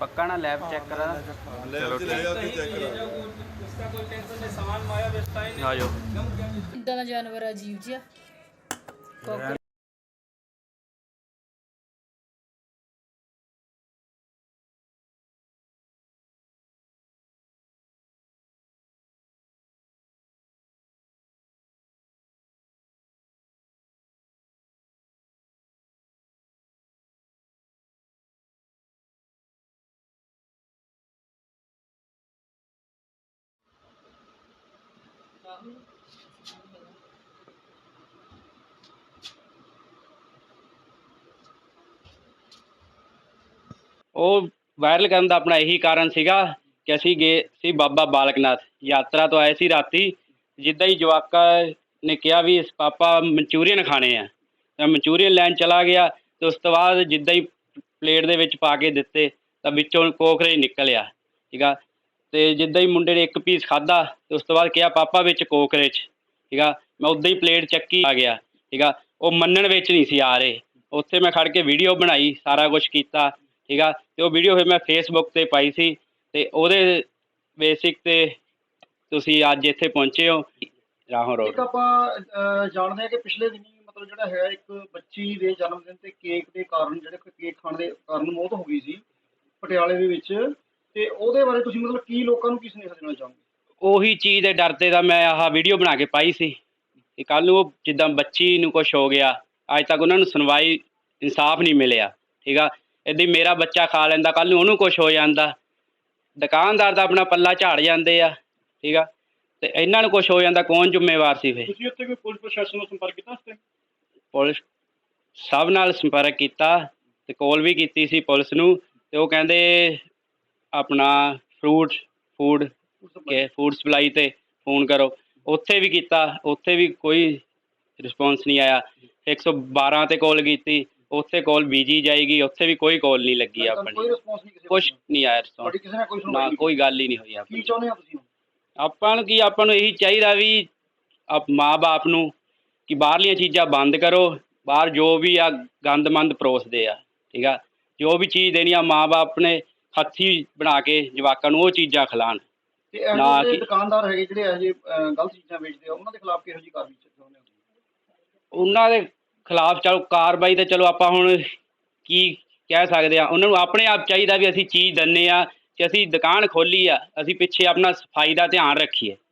ਪੱਕਾ ਨਾ lab check ਕਰਾ। ਲੈਬ ਚ ਲੈ ਜਾ ਕੇ ਚੈੱਕ ਕਰਾ। ਆ ਜਾਓ ਇਦਾਂ ਦਾ ਜਾਨਵਰ ਆ ਅਜੀਬ ਜਿਹਾ? ਉਹ ਵਾਇਰਲ ਕਰਨ ਦਾ ਆਪਣਾ ਇਹੀ ਕਾਰਨ ਸੀਗਾ ਕਿ ਅਸੀਂ ਗਏ ਸੀ ਬਾਬਾ ਬਾਲਕਨਾਥ। ਯਾਤਰਾ ਤੋਂ ਆਏ ਸੀ ਰਾਤੀ, ਜਿੱਦਾਂ ਹੀ ਜਵਾਕਾ ਨੇ ਕਿਹਾ ਵੀ ਇਸ ਪਾਪਾ ਮਨਚੂਰੀਅਨ ਖਾਣੇ ਆ, ਤਾਂ ਮਨਚੂਰੀਅਨ ਲੈਣ ਚਲਾ ਗਿਆ ਤੇ ਉਸ ਤੋਂ ਬਾਅਦ ਜਿੱਦਾਂ ਹੀ ਪਲੇਟ ਦੇ ਵਿੱਚ ਪਾ ਕੇ ਦਿੱਤੇ, ਤਾਂ ਵਿੱਚੋਂ ਕੋਕਰੇ ਨਿਕਲਿਆ, ਠੀਕ ਆ। ਤੇ ਜਿੱਦਾਂ ਹੀ ਮੁੰਡੇ ਨੇ ਇੱਕ ਪੀਸ ਖਾਦਾ ਤੇ ਉਸ ਤੋਂ ਬਾਅਦ ਕਿਹਾ, ਪਾਪਾ ਵਿੱਚ ਕੋਕਰੇਚ ਠੀਕ ਆ? ਮੈਂ ਉਦਾਂ ਹੀ ਪਲੇਟ ਚੱਕੀ ਆ ਗਿਆ, ਠੀਕ ਆ? ਉਹ ਮੰਨਣ ਵਿੱਚ ਨਹੀਂ ਸੀ ਆ ਰਹੇ। ਉੱਥੇ ਮੈਂ ਖੜ ਕੇ ਵੀਡੀਓ ਬਣਾਈ, ਸਾਰਾ ਕੁਝ ਕੀਤਾ, ਠੀਕ ਆ? ਤੇ ਉਹ ਵੀਡੀਓ ਫਿਰ ਮੈਂ ਫੇਸਬੁੱਕ ਤੇ ਪਾਈ ਸੀ ਤੇ ਉਹਦੇ ਬੇਸਿਕ ਤੇ ਤੁਸੀਂ ਅੱਜ ਇੱਥੇ ਪਹੁੰਚੇ ਹੋ। ਰਾਹੋਂ ਰੋਡ। ਇੱਕ ਆਪਾਂ ਜਾਣਦੇ ਹਾਂ ਕਿ ਪਿਛਲੇ ਦਿਨੀ ਮਤਲਬ ਜਿਹੜਾ ਹੈ, ਇੱਕ ਬੱਚੀ ਦੇ ਜਨਮ ਦਿਨ ਤੇ ਕੇਕ ਦੇ ਕਾਰਨ ਜਿਹੜੇ ਕੇਕ ਖਾਣ ਦੇ ਕਾਰਨ ਮੌਤ ਹੋ ਗਈ ਸੀ, ਪਟਿਆਲੇ ਦੇ ਵਿੱਚ। ਤੇ ਉਹਦੇ ਬਾਰੇ ਤੁਸੀਂ ਮਤਲਬ ਕੀ ਲੋਕਾਂ ਨੂੰ ਕੀ ਸੁਨੇਹਾ ਦੇਣਾ ਚਾਹੋਗੇ? ਉਹੀ ਚੀਜ਼ ਦੇ ਡਰ ਤੇ ਤਾਂ ਮੈਂ ਆਹ ਵੀਡੀਓ ਬਣਾ ਕੇ ਪਾਈ ਸੀ ਕਿ ਕੱਲ ਨੂੰ ਉਹ ਜਿੱਦਾਂ ਬੱਚੀ ਨੂੰ ਕੁਝ ਹੋ ਗਿਆ ਅੱਜ ਤੱਕ ਉਹਨਾਂ ਨੂੰ ਸੁਣਵਾਈ ਇਨਸਾਫ ਨਹੀਂ ਮਿਲਿਆ ਠੀਕ ਆ? ਇੱਦਾਂ ਮੇਰਾ ਬੱਚਾ ਖਾ ਲੈਂਦਾ ਕੱਲ ਨੂੰ ਉਹਨੂੰ ਕੁਝ ਹੋ ਜਾਂਦਾ। ਦੁਕਾਨਦਾਰ ਦਾ ਆਪਣਾ ਪੱਲਾ ਝਾੜ ਜਾਂਦੇ ਆ ਠੀਕ ਆ? ਤੇ ਇਹਨਾਂ ਨੂੰ ਕੁਝ ਹੋ ਜਾਂਦਾ ਕੌਣ ਜ਼ਿੰਮੇਵਾਰ ਸੀ ਫੇ ਤੁਸੀਂ ਉੱਥੇ ਕੋਈ ਪੁਲਿਸ ਪ੍ਰਸ਼ਾਸਨ ਨੂੰ ਸੰਪਰਕ ਕੀਤਾ ਤੇ ਪੁਲਿਸ ਸਭ ਨਾਲ ਸੰਪਰਕ ਕੀਤਾ ਤੇ ਕਾਲ ਵੀ ਕੀਤੀ ਸੀ ਪੁਲਿਸ ਨੂੰ ਤੇ ਉਹ ਕਹਿੰਦੇ ਆਪਣਾ ਫਰੂਟ ਫੂਡ ਕਿ ਫੂਡ ਸਪਲਾਈ ਤੇ ਫੋਨ ਕਰੋ। ਉੱਥੇ ਵੀ ਕੀਤਾ ਉੱਥੇ ਵੀ ਕੋਈ ਰਿਸਪੌਂਸ ਨਹੀਂ ਆਇਆ। 112 ਤੇ ਕਾਲ ਕੀਤੀ ਉੱਥੇ ਕਾਲ ਬੀਜੀ ਜਾਏਗੀ ਉੱਥੇ ਵੀ ਕੋਈ ਕਾਲ ਨਹੀਂ ਲੱਗੀ ਆਪਣੀ। ਰਿਸਪੌਂਸ ਨਹੀਂ ਆਇਆ ਕਿਸੇ ਨੇ ਕੋਈ ਗੱਲ ਹੀ ਨਹੀਂ ਹੋਈ ਕੀ ਆਪਣੀ ਚਾਹੁੰਦੇ ਹੋ ਤੁਸੀਂ ਆਪਾਂ ਨੂੰ ਕੀ ਆਪਾਂ ਨੂੰ ਇਹੀ ਚਾਹੀਦਾ ਵੀ ਆਪ ਮਾਂ-ਬਾਪ ਨੂੰ ਕਿ ਬਾਹਰਲੀਆਂ ਚੀਜ਼ਾਂ ਬੰਦ ਕਰੋ। ਬਾਹਰ ਜੋ ਵੀ ਆ ਗੰਦਮੰਦ ਪਰੋਸਦੇ ਆ ਠੀਕ ਆ? ਜੋ ਵੀ ਚੀਜ਼ ਦੇਣੀ ਆ ਮਾਂ-ਬਾਪ ਨੇ ਹੱਥੀ ਬਣਾ ਕੇ ਜਵਾਕਾਂ ਨੂੰ ਉਹ ਚੀਜ਼ਾਂ ਖਿਲਾਣ। ਤੇ ਨਾ ਕਿ- ਦੁਕਾਨਦਾਰ ਹੈਗੇ ਜਿਹੜੇ ਇਹੋ ਗਲਤ ਚੀਜ਼ਾਂ ਵੇਚਦੇ ਆ ਉਹਨਾਂ ਦੇ ਖਿਲਾਫ ਕਿਹੋ ਜਿਹੀ ਕਾਰਵਾਈ ਚਾਹੁੰਦੇ ਹੋ? ਉਹਨਾਂ ਦੇ ਖਿਲਾਫ ਚਲੋ ਕਾਰਵਾਈ ਤੇ ਚਲੋ ਆਪਾਂ ਹੁਣ ਕੀ ਕਹਿ ਸਕਦੇ ਆ ਉਹਨਾਂ ਨੂੰ ਆਪਣੇ ਆਪ ਚਾਹੀਦਾ ਵੀ ਅਸੀਂ ਚੀਜ਼ ਦੰਨੇ ਆ ਕਿ ਅਸੀਂ ਦੁਕਾਨ ਖੋਲੀ ਆ ਅਸੀਂ ਪਿੱਛੇ ਆਪਣਾ ਸਫ਼ਾਈ ਦਾ ਧਿਆਨ ਰੱਖੀਏ।